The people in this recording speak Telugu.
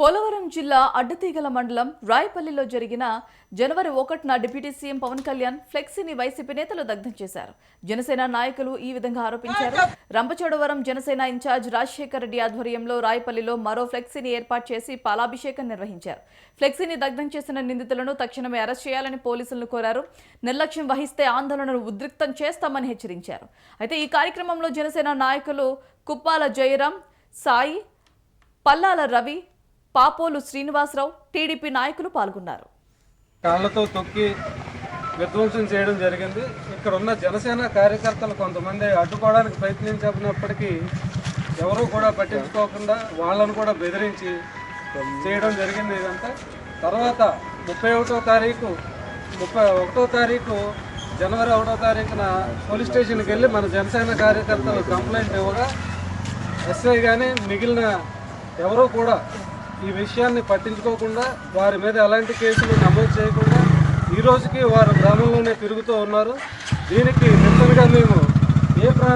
పోలవరం జిల్లా అడ్డతీగల మండలం రాయపల్లిలో జరిగిన జనవరి ఒకటిన డిప్యూటీ సీఎం పవన్ కళ్యాణ్ ఫ్లెక్సీని వైసీపీ నేతలు దగ్ధం చేశారు. జనసేన నాయకులు ఈ విధంగా ఆరోపించారు. రంపచోడవరం జనసేన ఇన్ఛార్జ్ రాజశేఖర్ రెడ్డి ఆధ్వర్యంలో రాయపల్లిలో మరో ఫ్లెక్సీని ఏర్పాటు చేసి పాలాభిషేకం నిర్వహించారు. ఫ్లెక్సీని దగ్ధం చేసిన నిందితులను తక్షణమే అరెస్ట్ చేయాలని పోలీసులను కోరారు. నిర్లక్ష్యం వహిస్తే ఆందోళనను ఉద్రిక్తం చేస్తామని హెచ్చరించారు. అయితే ఈ కార్యక్రమంలో జనసేన నాయకులు కుప్పాల జయరాం సాయి పల్లాల రవి పాపోలు శ్రీనివాసరావు టీడీపీ నాయకులు పాల్గొన్నారు. కాళ్ళతో తొక్కి విధ్వంసం చేయడం జరిగింది. ఇక్కడ ఉన్న జనసేన కార్యకర్తలు కొంతమంది అడ్డుకోవడానికి ప్రయత్నించినప్పటికీ ఎవరూ కూడా పట్టించుకోకుండా వాళ్ళను కూడా బెదిరించి చేయడం జరిగింది ఇదంతా. తర్వాత ముప్పై ఒకటో తారీఖు ముప్పై ఒకటో తారీఖు జనవరి ఒకటో తారీఖున పోలీస్ స్టేషన్కి వెళ్ళి మన జనసేన కార్యకర్తలు కంప్లైంట్ ఇవ్వగా ఎస్ఐ కానీ మిగిలిన ఎవరూ కూడా ఈ విషయాన్ని పట్టించుకోకుండా వారి మీద ఎలాంటి కేసులు నమోదు చేయకుండా ఈ రోజుకి వారు గ్రామంలోనే తిరుగుతూ ఉన్నారు. దీనికి నిరసనగా మేము ఏ ప్రా